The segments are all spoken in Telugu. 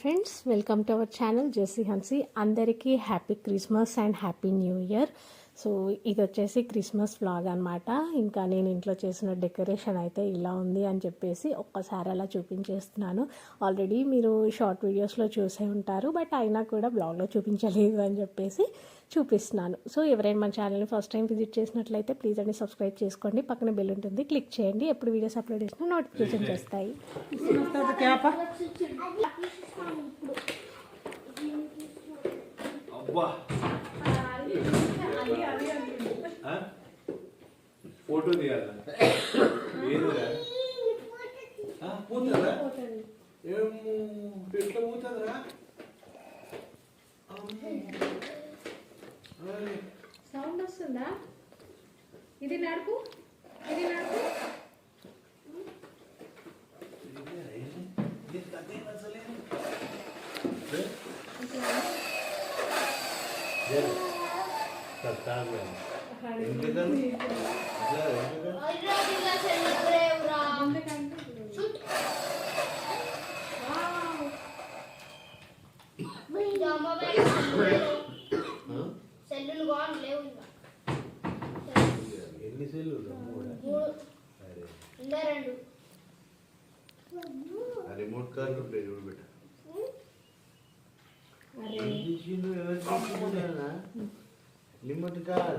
Friends welcome to our channel Jessie Hansi అందరికీ happy Christmas and happy new year so ఇది వచ్చేసి క్రిస్మస్ ఫ్లాగ్ అనమాట ఇంకా నేను ఇంట్లో చేసిన డెకరేషన్ అయితే ఇలా ఉంది అని చెప్పేసి ఒక్కసారి అలా చూపించేస్తున్నాను. ఆల్రెడీ మీరు షార్ట్ వీడియోస్లో చూసే ఉంటారు బట్ అయినా కూడా బ్లాగ్లో చూపించలేదు అని చెప్పేసి చూపిస్తున్నాను. సో ఎవరైనా మన ఛానల్ని ఫస్ట్ టైం విజిట్ చేసినట్లయితే ప్లీజ్ అండి సబ్స్క్రైబ్ చేసుకోండి. పక్కన బెల్ ఉంటుంది క్లిక్ చేయండి. ఎప్పుడు వీడియోస్ అప్లోడ్ చేసినా నోటిఫికేషన్ చేస్తాయి అబ్బా! ఫోటో తీయాలా? పోతుందా? ఏమో ఎట్లా పోతుందిరా? సౌండ్ వస్తుందా? ఇది నడుపు? ఇది నడుపు ఇదేరా, ఇది? ఇది కథేం అసలేం? ఏ? జరు. సార్, తాగలేదు. ఎందుకని? అట్లా, ఎందుకని? ఆ? సెల్లులు బాగా లేవు ఇంకా ఎన్ని సెల్లు రిమోట్ కార్లు ఉంటాయి చూడు బిడ్డ. లిమిట్ కార్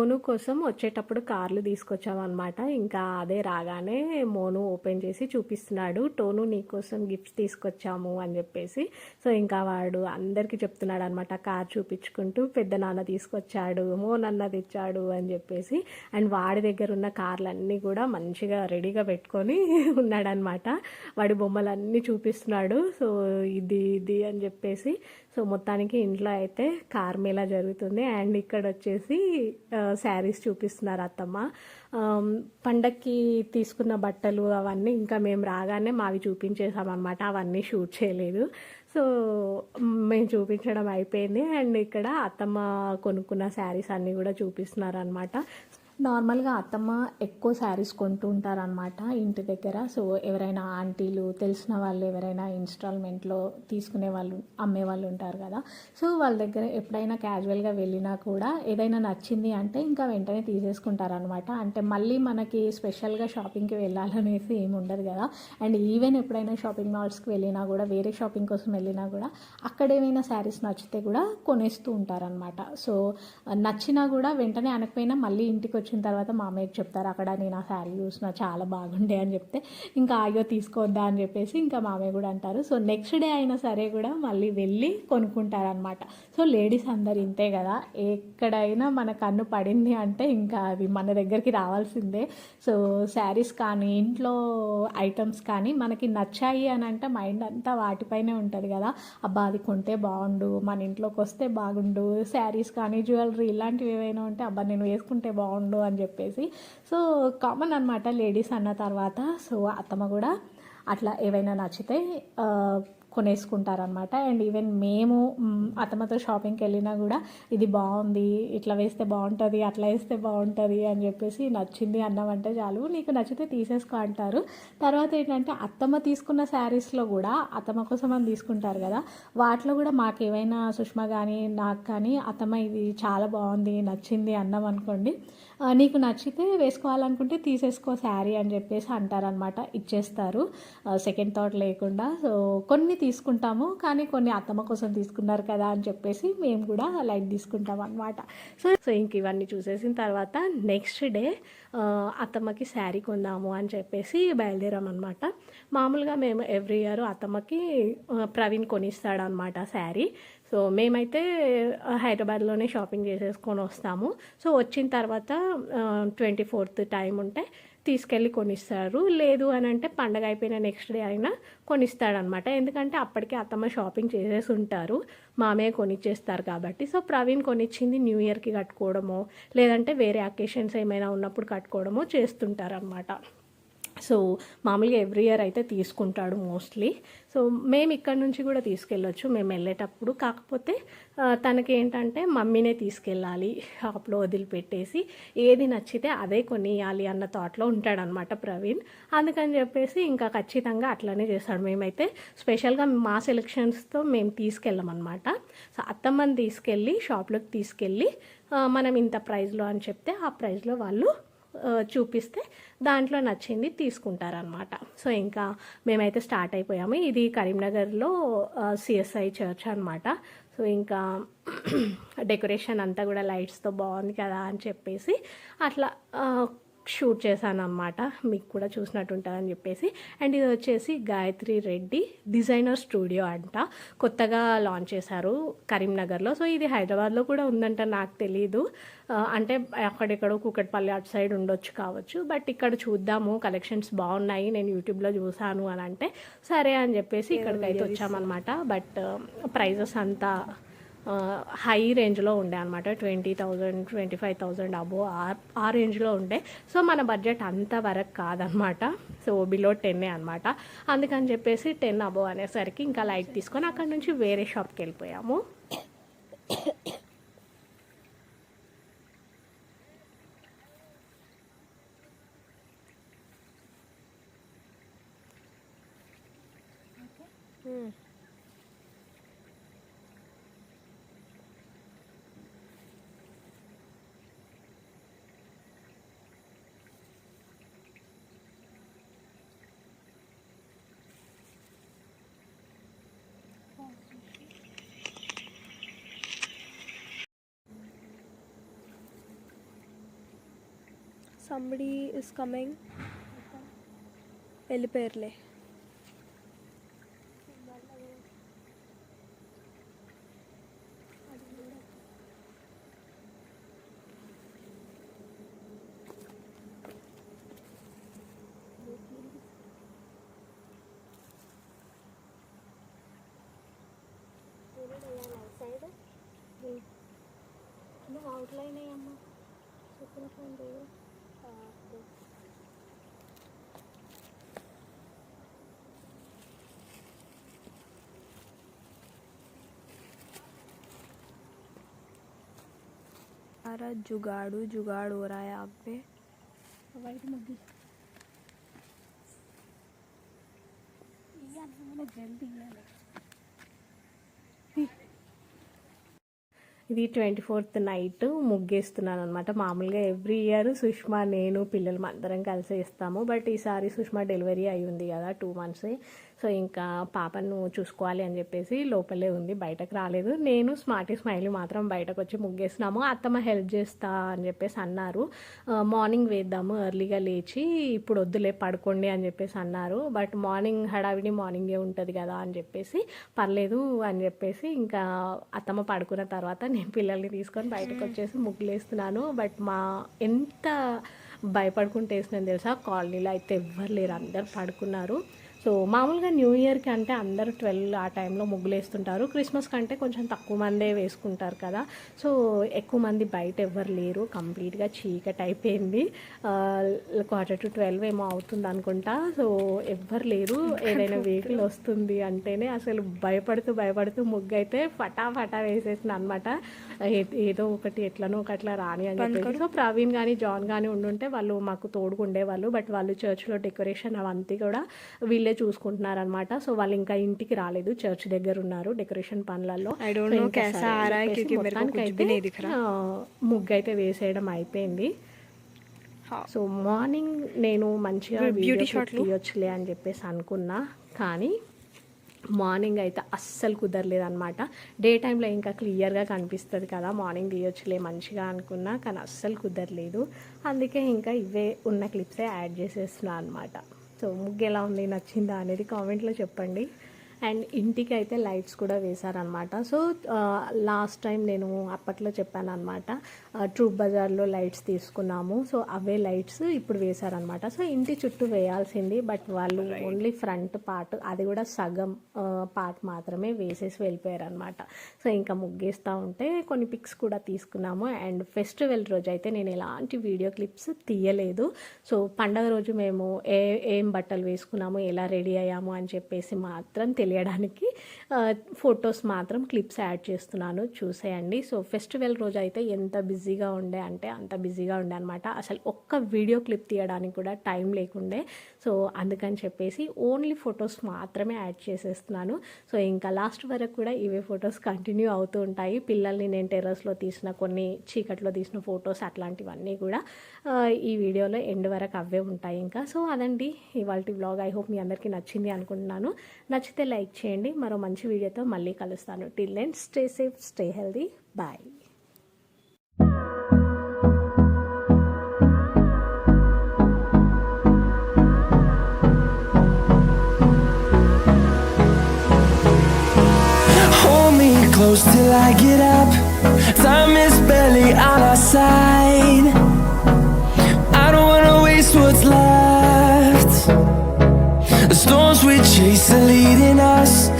టోను కోసం వచ్చేటప్పుడు కార్లు తీసుకొచ్చామన్నమాట. ఇంకా అదే రాగానే మోను ఓపెన్ చేసి చూపిస్తున్నాడు. టోను నీకోసం గిఫ్ట్స్ తీసుకొచ్చాము అని చెప్పేసి. సో ఇంకా వాడు అందరికీ చెప్తున్నాడు అనమాట కార్ చూపించుకుంటూ పెద్ద నాన్న తీసుకొచ్చాడు మోనన్న తెచ్చాడు అని చెప్పేసి. అండ్ వాడి దగ్గర ఉన్న కార్లన్నీ కూడా మంచిగా రెడీగా పెట్టుకొని ఉన్నాడనమాట వాడి బొమ్మలన్నీ చూపిస్తున్నాడు. సో ఇది ఇది అని చెప్పేసి. సో మొత్తానికి ఇంట్లో అయితే కార్మేలా జరుగుతుంది. అండ్ ఇక్కడ వచ్చేసి శారీస్ చూపిస్తున్నారు అత్తమ్మ. పండక్కి తీసుకున్న బట్టలు అవన్నీ ఇంకా మేము రాగానే మావి చూపించేసామన్నమాట అవన్నీ షూట్ చేయలేదు. సో మేము చూపించడం అయిపోయింది. అండ్ ఇక్కడ అత్తమ్మ కొనుక్కున్న శారీస్ అన్నీ కూడా చూపిస్తున్నారు అనమాట నార్మల్గా అత్తమ్మ ఎక్కువ శారీస్ కొంటూ ఉంటారనమాట ఇంటి దగ్గర. సో ఎవరైనా ఆంటీలు తెలిసిన వాళ్ళు ఎవరైనా ఇన్స్టాల్మెంట్లో తీసుకునే వాళ్ళు అమ్మే వాళ్ళు ఉంటారు కదా. సో వాళ్ళ దగ్గర ఎప్పుడైనా క్యాజువల్గా వెళ్ళినా కూడా ఏదైనా నచ్చింది అంటే ఇంకా వెంటనే తీసేసుకుంటారనమాట అంటే మళ్ళీ మనకి స్పెషల్గా షాపింగ్కి వెళ్ళాలనేసి ఏమి ఉండదు కదా. అండ్ ఈవెన్ ఎప్పుడైనా షాపింగ్ మాల్స్కి వెళ్ళినా కూడా వేరే షాపింగ్ కోసం వెళ్ళినా కూడా అక్కడ ఏమైనా శారీస్ నచ్చితే కూడా కొనేస్తూ ఉంటారనమాట సో నచ్చినా కూడా వెంటనే అనకపోయినా మళ్ళీ ఇంటికి వచ్చి వచ్చిన తర్వాత మామయ్యకి చెప్తారు అక్కడ నేను ఆ శారీ చూసిన చాలా బాగుండే అని చెప్తే ఇంకా అయ్యో తీసుకోవద్దా అని చెప్పేసి ఇంకా మామయ్య కూడా అంటారు. సో నెక్స్ట్ డే అయినా సరే కూడా మళ్ళీ వెళ్ళి కొనుక్కుంటారనమాట సో లేడీస్ అందరు ఇంతే కదా. ఎక్కడైనా మన కన్ను పడింది అంటే ఇంకా అది మన దగ్గరికి రావాల్సిందే. సో శారీస్ కానీ ఇంట్లో ఐటమ్స్ కానీ మనకి నచ్చాయి అని అంటే మైండ్ అంతా వాటిపైనే ఉంటుంది కదా. అబ్బా అది కొంటే బాగుండు మన ఇంట్లోకి వస్తే బాగుండు శారీస్ కానీ జ్యువెలరీ ఇలాంటివి ఏవైనా ఉంటే అబ్బా నేను వేసుకుంటే బాగుండు అని చెప్పేసి. సో కామన్ అనమాట లేడీస్ అన్న తర్వాత. సో అత్తమ్మ కూడా అట్లా ఏవైనా నచ్చితే కొనేసుకుంటారనమాట అండ్ ఈవెన్ మేము అత్తమ్మతో షాపింగ్కి వెళ్ళినా కూడా ఇది బాగుంది ఇట్లా వేస్తే బాగుంటుంది అట్లా వేస్తే బాగుంటుంది అని చెప్పేసి నచ్చింది అన్నామంటే చాలు. నీకు నచ్చితే తీసేసుకో అంటారు. తర్వాత ఏంటంటే అత్తమ్మ తీసుకున్న శారీస్లో కూడా అత్తమ్మ కోసం అని తీసుకుంటారు కదా. వాటిలో కూడా మాకు ఏవైనా సుష్మా కానీ నాకు కానీ అత్తమ్మ ఇది చాలా బాగుంది నచ్చింది అన్నాం అనుకోండి. నీకు నచ్చితే వేసుకోవాలనుకుంటే తీసేసుకో శారీ అని చెప్పేసి అంటారనమాట ఇచ్చేస్తారు. సెకండ్ థాట్ లేకుండా. సో కొన్ని తీసుకుంటాము కానీ కొన్ని అత్తమ్మ కోసం తీసుకున్నారు కదా అని చెప్పేసి మేము కూడా లైట్ తీసుకుంటాం అనమాట సో సో ఇంక ఇవన్నీ చూసేసిన తర్వాత నెక్స్ట్ డే అత్తమ్మకి శారీ కొందాము అని చెప్పేసి బయలుదేరాం అనమాట మామూలుగా మేము ఎవ్రీ ఇయర్ అత్తమ్మకి ప్రవీణ్ కొనిస్తాడనమాట శారీ. సో మేమైతే హైదరాబాద్లోనే షాపింగ్ చేసేసుకొని వస్తాము. సో వచ్చిన తర్వాత ట్వంటీ ఫోర్త్ టైం ఉంటే తీసుకెళ్ళి కొనిస్తారు. లేదు అని అంటే పండగ అయిపోయిన నెక్స్ట్ డే అయినా కొనిస్తాడనమాట. ఎందుకంటే అప్పటికే అత్తమ్మ షాపింగ్ చేసేసి ఉంటారు. మామయ్య కొనిచ్చేస్తారు కాబట్టి. సో ప్రవీణ్ కొనిచ్చింది న్యూ ఇయర్కి కట్టుకోవడమో లేదంటే వేరే అకేషన్స్ ఏమైనా ఉన్నప్పుడు కట్టుకోవడమో చేస్తుంటారనమాట. సో మామూలుగా ఎవ్రీ ఇయర్ అయితే తీసుకుంటాడు మోస్ట్లీ. సో మేము ఇక్కడ నుంచి కూడా తీసుకెళ్ళొచ్చు మేము వెళ్ళేటప్పుడు. కాకపోతే తనకి ఏంటంటే మమ్మీనే తీసుకెళ్ళాలి షాప్లో వదిలిపెట్టేసి ఏది నచ్చితే అదే కొనియాలి అన్న థాట్లో ఉంటాడనమాట ప్రవీణ్. అందుకని చెప్పేసి ఇంకా ఖచ్చితంగా అట్లనే చేస్తాడు. మేమైతే స్పెషల్గా మా సెలెక్షన్స్తో మేము తీసుకెళ్ళమన్నమాట. సో అత్తమ్మని తీసుకెళ్ళి షాప్లోకి తీసుకెళ్ళి మనం ఇంత ప్రైస్లో అని చెప్తే ఆ ప్రైస్లో వాళ్ళు చూపిస్తే దాంట్లో నచ్చింది తీసుకుంటారనమాట సో ఇంకా మేమైతే స్టార్ట్ అయిపోయాము. ఇది కరీంనగర్లో సిఎస్ఐ చర్చ్ అనమాట సో ఇంకా డెకరేషన్ అంతా కూడా లైట్స్తో బాగుంది కదా అని చెప్పేసి అట్లా షూట్ చేశాను అనమాట మీకు కూడా చూసినట్టు ఉంటుందని చెప్పేసి. అండ్ ఇది వచ్చేసి గాయత్రి రెడ్డి డిజైనర్ స్టూడియో అంట. కొత్తగా లాంచ్ చేశారు కరీంనగర్లో. సో ఇది హైదరాబాద్లో కూడా ఉందంట నాకు తెలీదు. అంటే అక్కడెక్కడో కుకట్పల్లి అటు సైడ్ ఉండొచ్చు కావచ్చు. బట్ ఇక్కడ చూద్దాము కలెక్షన్స్ బాగున్నాయి నేను యూట్యూబ్లో చూసాను అని అంటే. సరే అని చెప్పేసి ఇక్కడికైతే వచ్చామన్నమాట. బట్ ప్రైజెస్ అంతా హై రేంజ్లో ఉండే అనమాట twenty thousand twenty five thousand above ఆ ఆ రేంజ్లో ఉండే. సో మన బడ్జెట్ అంత వరకు కాదనమాట సో బిలో టెన్నే అనమాట అందుకని చెప్పేసి టెన్ అబో అనేసరికి ఇంకా లైట్ తీసుకొని అక్కడ నుంచి వేరే షాప్కి వెళ్ళిపోయాము. Hmm. സംബഡി ഇസ് കമ്മിങ് വലിയ പേരില്ലേ outline ay amma. Ito na po ang सारा जुगाड़ू जुगाड़ हो रहा है आग पे। वाइट जल्दी ఇది ట్వంటీ ఫోర్త్ నైట్ ముగ్గేస్తున్నాను అనమాట మామూలుగా ఎవ్రీ ఇయర్ సుష్మా నేను పిల్లలు అందరం కలిసి ఇస్తాము. బట్ ఈసారి సుష్మా డెలివరీ అయి ఉంది కదా టూ మంత్స్. సో ఇంకా పాపను చూసుకోవాలి అని చెప్పేసి లోపలే ఉంది బయటకు రాలేదు. నేను స్మార్టీ స్మైల్ మాత్రం బయటకు వచ్చి ముగ్గేసినాము. అత్తమ్మ హెల్ప్ చేస్తా అని చెప్పేసి అన్నారు. మార్నింగ్ వేద్దాము ఎర్లీగా లేచి ఇప్పుడు వద్దులే పడుకోండి అని చెప్పేసి అన్నారు. బట్ మార్నింగ్ హడావిడి మార్నింగే ఉంటుంది కదా అని చెప్పేసి పర్లేదు అని చెప్పేసి ఇంకా అత్తమ్మ పడుకున్న తర్వాత నేను పిల్లల్ని తీసుకొని బయటకు వచ్చేసి ముగ్గులేస్తున్నాను. బట్ మా ఎంత భయపడుకుంటూ వేసినాను తెలుసా? కాలనీలో అయితే ఎవ్వరు లేరు అందరు పడుకున్నారు. సో మామూలుగా న్యూ ఇయర్కి అంటే అందరూ ట్వెల్వ్ ఆ టైంలో ముగ్గులు వేస్తుంటారు క్రిస్మస్ కంటే కొంచెం తక్కువ మందే వేసుకుంటారు కదా. సో ఎక్కువ మంది బయట ఎవ్వరు లేరు. కంప్లీట్గా చీకటి అయిపోయింది. క్వార్టర్ టు ట్వెల్వ్ ఏమో అవుతుంది అనుకుంటా. సో ఎవ్వరు లేరు. ఏదైనా వెహికల్ వస్తుంది అంటేనే అసలు భయపడుతూ భయపడుతూ ముగ్గు అయితే ఫటా ఫటా వేసేసిన అనమాట ఏదో ఒకటి ఎట్లనో ఒకట్లా రాని అని చెప్పేసి. సో ప్రవీణ్ కానీ జాన్ కానీ ఉండుంటే వాళ్ళు మాకు తోడుగా ఉండేవాళ్ళు బట్ వాళ్ళు చర్చ్లో డెకరేషన్ అవంతా కూడా వీళ్ళే వీళ్ళే చూసుకుంటున్నారనమాట సో వాళ్ళు ఇంకా ఇంటికి రాలేదు. చర్చ్ దగ్గర ఉన్నారు డెకరేషన్ పనులలో ముగ్గు అయితే వేసేయడం అయిపోయింది. సో మార్నింగ్ నేను మంచిగా బ్యూటీ షాట్ తీయొచ్చులే అని చెప్పేసి అనుకున్నా. కానీ మార్నింగ్ అయితే అస్సలు కుదరలేదు అనమాట డే టైంలో ఇంకా క్లియర్గా కనిపిస్తుంది కదా మార్నింగ్ తీయొచ్చులే మంచిగా అనుకున్నా కానీ అస్సలు కుదరలేదు. అందుకే ఇంకా ఇవే ఉన్న క్లిప్సే యాడ్ చేసేస్తున్నా అనమాట సో ముగ్గు ఎలా ఉంది నచ్చిందా అనేది కామెంట్లో చెప్పండి. అండ్ ఇంటికి అయితే లైట్స్ కూడా వేశారనమాట సో లాస్ట్ టైం నేను అప్పట్లో చెప్పాను అనమాట ట్రూప్ బజార్లో లైట్స్ తీసుకున్నాము. సో అవే లైట్స్ ఇప్పుడు వేశారనమాట సో ఇంటి చుట్టూ వేయాల్సింది బట్ వాళ్ళు ఓన్లీ ఫ్రంట్ పార్ట్ అది కూడా సగం పార్ట్ మాత్రమే వేసేసి వెళ్ళిపోయారు అనమాట సో ఇంకా ముగ్గేస్తూ ఉంటే కొన్ని పిక్స్ కూడా తీసుకున్నాము. అండ్ ఫెస్టివల్ రోజు అయితే నేను ఎలాంటి వీడియో క్లిప్స్ తీయలేదు. సో పండగ రోజు మేము ఏ ఏం బట్టలు వేసుకున్నాము ఎలా రెడీ అయ్యాము అని చెప్పేసి మాత్రం తెలియడానికి ఫొటోస్ మాత్రం క్లిప్స్ యాడ్ చేస్తున్నాను. చూసేయండి. సో ఫెస్టివల్ రోజు అయితే ఎంత బిజీగా ఉండే అంటే అంత బిజీగా ఉండే అనమాట అసలు ఒక్క వీడియో క్లిప్ తీయడానికి కూడా టైం లేకుండే. సో అందుకని చెప్పేసి ఓన్లీ ఫొటోస్ మాత్రమే యాడ్ చేసేస్తున్నాను. సో ఇంకా లాస్ట్ వరకు కూడా ఇవే ఫొటోస్ కంటిన్యూ అవుతూ ఉంటాయి. పిల్లల్ని నేను టెర్రస్లో తీసిన కొన్ని చీకట్లో తీసిన ఫొటోస్ అట్లాంటివన్నీ కూడా ఈ వీడియోలో ఎండ్ వరకు అవే ఉంటాయి ఇంకా. సో అదండి ఇవాళ వ్లాగ్. ఐ హోప్ మీ అందరికీ నచ్చింది అనుకుంటున్నాను. నచ్చితే లైక్ లైక్ చేయండి. మరో మంచి వీడియోతో మళ్ళీ కలుస్తాను. Till and stay safe stay healthy bye chase Chasing leading us